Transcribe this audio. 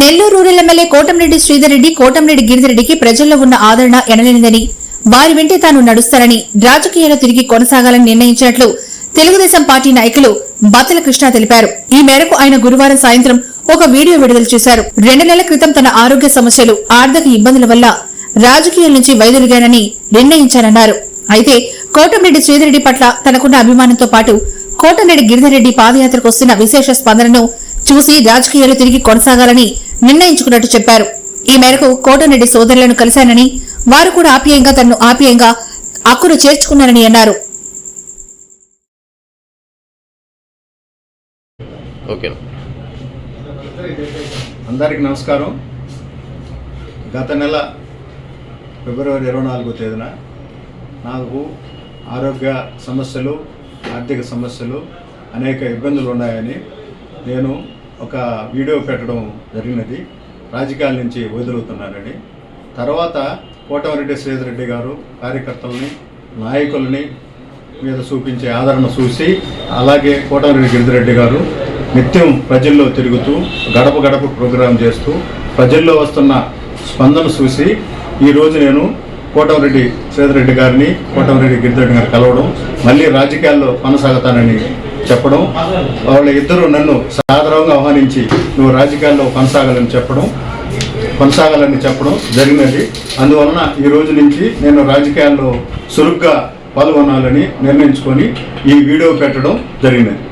Nellore rural MLA Kotamreddy Sridhar Reddy Kotamreddy గిరిధరెడ్డికి ప్రజల్లో ఉన్న ఆదరణ ఎనలేనిదని. వారి వెంటే తాను నడుస్తారని రాజకీయాల్లో తిరిగి కొనసాగాలని నిర్ణయించినట్లు తెలుగుదేశం పార్టీ నాయకులు బత్తల కృష్ణ తెలిపారు. ఈ మేరకు ఆయన గురువారం సాయంత్రం ఒక వీడియో విడుదల చేశారు. రెండు నెలల క్రితం తన ఆరోగ్య సమస్యలు ఆర్థిక ఇబ్బందుల వల్ల రాజకీయాల నుంచి వైదొలిగానని నిర్ణయించానన్నారు అయితే కోటంరెడ్డి శ్రీధర్రెడ్డి పట్ల తనకున్న అభిమానంతో పాటు కోటంరెడ్డి గిరిధర్రెడ్డి పాదయాత్రకు వస్తున్న విశేష స్పందనను చూసి రాజకీయాలు తిరిగి కొనసాగాలని నిర్ణయించుకున్నట్టు చెప్పారు. ఈ మేరకు కోటంరెడ్డి సోదరులను కలిశానని వారు కూడా ఆప్యాయంగా తనను ఆప్యాయంగా అక్కును చేర్చుకున్నారని అన్నారు. ఓకే అందరికీ నమస్కారం. గత నెల ఫిబ్రవరి ఇరవై నాలుగో తేదీన నాకు ఆరోగ్య సమస్యలు ఆర్థిక సమస్యలు అనేక ఇబ్బందులు ఉన్నాయని నేను ఒక వీడియో పెట్టడం జరిగినది. రాజకీయాల నుంచి వదులుతున్నారని తర్వాత కోటమిరెడ్డి శ్రీధర్ రెడ్డి గారు కార్యకర్తలని నాయకులని మీద చూపించే ఆదరణ చూసి అలాగే కోటమిరెడ్డి గిరిధిరెడ్డి గారు నిత్యం ప్రజల్లో తిరుగుతూ గడప గడప ప్రోగ్రాం చేస్తూ ప్రజల్లో వస్తున్న స్పందన చూసి ఈరోజు నేను కోటమిరెడ్డి శ్రీధరెడ్డి గారిని కోటమిరెడ్డి గిరిధిరెడ్డి గారిని కలవడం మళ్ళీ రాజకీయాల్లో కొనసాగుతానని చెప్పడం వాళ్ళ ఇద్దరు నన్ను సాదరంగా ఆహ్వానించి నువ్వు రాజకీయాల్లో కొనసాగాలని చెప్పడం కొనసాగాలని చెప్పడం జరిగినది. అందువలన ఈ రోజు నుంచి నేను రాజకీయాల్లో చురుగ్గా పాల్గొనాలని నిర్ణయించుకొని ఈ వీడియో పెట్టడం జరిగినది.